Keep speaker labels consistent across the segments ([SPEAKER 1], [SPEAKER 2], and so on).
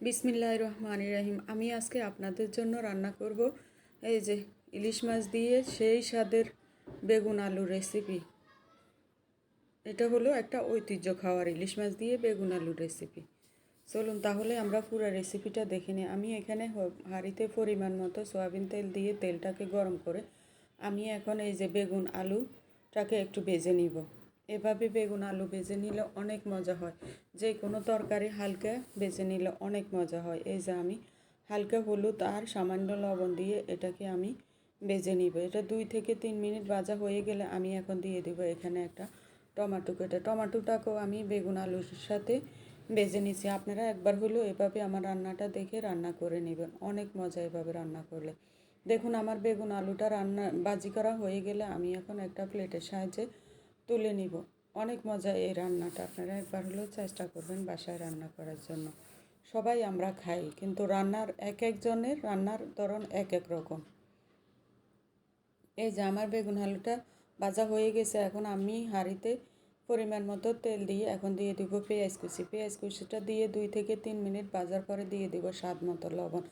[SPEAKER 1] বিসমিল্লাহ রহমান রাহিম। আমি আজকে আপনাদের জন্য রান্না করব এই যে ইলিশ মাছ দিয়ে সেই স্বাদের বেগুন আলু রেসিপি এটা হলো একটা ঐতিহ্য খাওয়ার ইলিশ মাছ দিয়ে বেগুন আলু রেসিপি চলুন তাহলে আমরা পুরো রেসিপিটা দেখে নিই। আমি এখানে হাঁড়িতে পরিমাণ মতো সয়াবিন তেল দিয়ে তেলটাকে গরম করে আমি এখন এই যে বেগুন আলুটাকে একটু ভেজে নিব। এভাবে বেগুন আলু ভেজে নিলে অনেক মজা হয়। যে কোনো তরকারি হালকা ভেজে নিলে অনেক মজা হয়। এই যে আমি হালকা হলুদ আর সামান্য লবণ দিয়ে এটাকে আমি ভেজে নিব। এটা দুই থেকে তিন মিনিট ভাজা হয়ে গেলে আমি এখন দিয়ে দেবো এখানে একটা টমাটো কেটে। টমাটোটাকেও আমি বেগুন আলুর সাথে ভেজে নিছি। আপনারা একবার হলেও এভাবে আমার রান্নাটা দেখে রান্না করে নেবেন। অনেক মজা এভাবে রান্না করলে। দেখুন আমার বেগুন আলুটা রান্না বাজি করা হয়ে গেলে আমি এখন একটা প্লেটের সাহায্যে তুলে নিব। অনেক মজা এই রান্নাটা। আপনারা একবার হলেও চেষ্টা করবেন বাসায় রান্না করার জন্য। সবাই আমরা খাই, কিন্তু রান্নার এক একজনের রান্নার ধরন এক এক রকম। এই যে আমার বেগুন আলুটা ভাজা হয়ে গেছে, এখন আমি হাঁড়িতে পরিমাণ মতো তেল দিয়ে এখন দিয়ে দিব পেঁয়াজ কুচি। পেঁয়াজ কুচিটা দিয়ে দুই থেকে তিন মিনিট ভাজার পরে দিয়ে দিব স্বাদ মতো লবণ।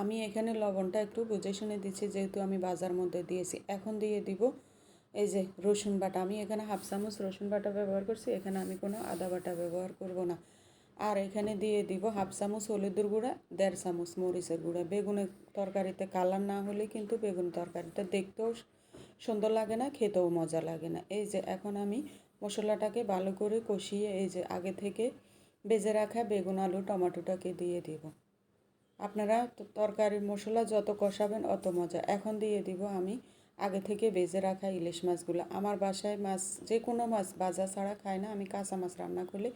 [SPEAKER 1] আমি এখানে লবণটা একটু বুঝে শুনে দিচ্ছি, যেহেতু আমি বাজার মধ্যে দিয়েছি। এখন দিয়ে দিব এই যে রসুন বাটা, আমি এখানে হাফ চামচ রসুন বাটা ব্যবহার করছি, এখানে আমি কোনো আদা বাটা ব্যবহার করব না। আর এখানে দিয়ে দিব হাফ চামচ হলুদের গুঁড়া, দেড় চামচ মরিচের গুঁড়া। বেগুনের তরকারিতে কালার না হলে কিন্তু বেগুন তরকারিটা দেখতেও সুন্দর লাগে না, খেতেও মজা লাগে না। এই যে এখন আমি মশলাটাকে ভালো করে কষিয়ে এই যে আগে থেকে বেজে রাখা বেগুন, আলু, টমেটোটাকে দিয়ে দিব। আপনারা তরকারির মশলা যত কষাবেন অত মজা। এখন দিয়ে দিব আমি আগে থেকে বেজে রাখা ইলিশ মাছগুলো। আমার বাসায় মাছ, যে কোনো মাছ ভাজা ছাড়া খায় না। আমি কাঁচা মাছ রান্না করলে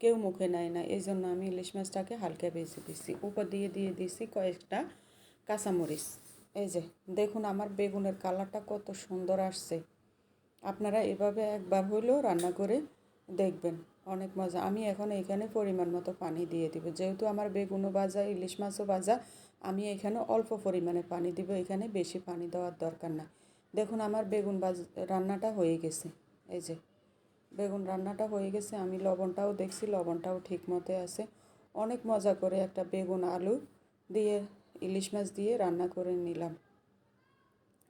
[SPEAKER 1] কেউ মুখে নেয় না। এই জন্য আমি ইলিশ মাছটাকে হালকা বেজে দিচ্ছি উপর দিয়ে দিয়ে দিচ্ছি কয়েকটা কাঁচামরিচ। এই যে, দেখুন আমার বেগুনের কালারটা কত সুন্দর আসছে। আপনারা এভাবে একবার হইলেও রান্না করে দেখবেন। অনেক মজা। আমি এখন এখানে পরিমাণ মতো পানি দিয়ে দিব। যেহেতু আমার বেগুনও ভাজা, ইলিশ মাছও ভাজা, আমি এখানে অল্প পরিমাণে পানি দিব। এখানে বেশি পানি দেওয়ার দরকার নাই। দেখুন, আমার বেগুন ভাজ, রান্নাটা হয়ে গেছে। এই যে, বেগুন রান্নাটা হয়ে গেছে। আমি লবণটাও দেখছি, লবণটাও ঠিক মতো আছে। অনেক মজা করে একটা বেগুন আলু দিয়ে, ইলিশ মাছ দিয়ে রান্না করে নিলাম।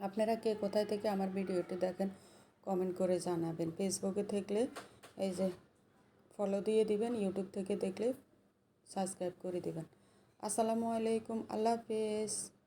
[SPEAKER 1] আপনারা কে কোথায় থেকে আমার ভিডিওটি দেখেন, কমেন্ট করে জানাবেন। ফেসবুকে থাকলে, এই যে ফলো দিয়ে দিবেন ইউটিউব থেকে দেখলে সাবস্ক্রাইব করে দিবেন। আসসালামু আলাইকুম, আল্লাহ হাফেজ।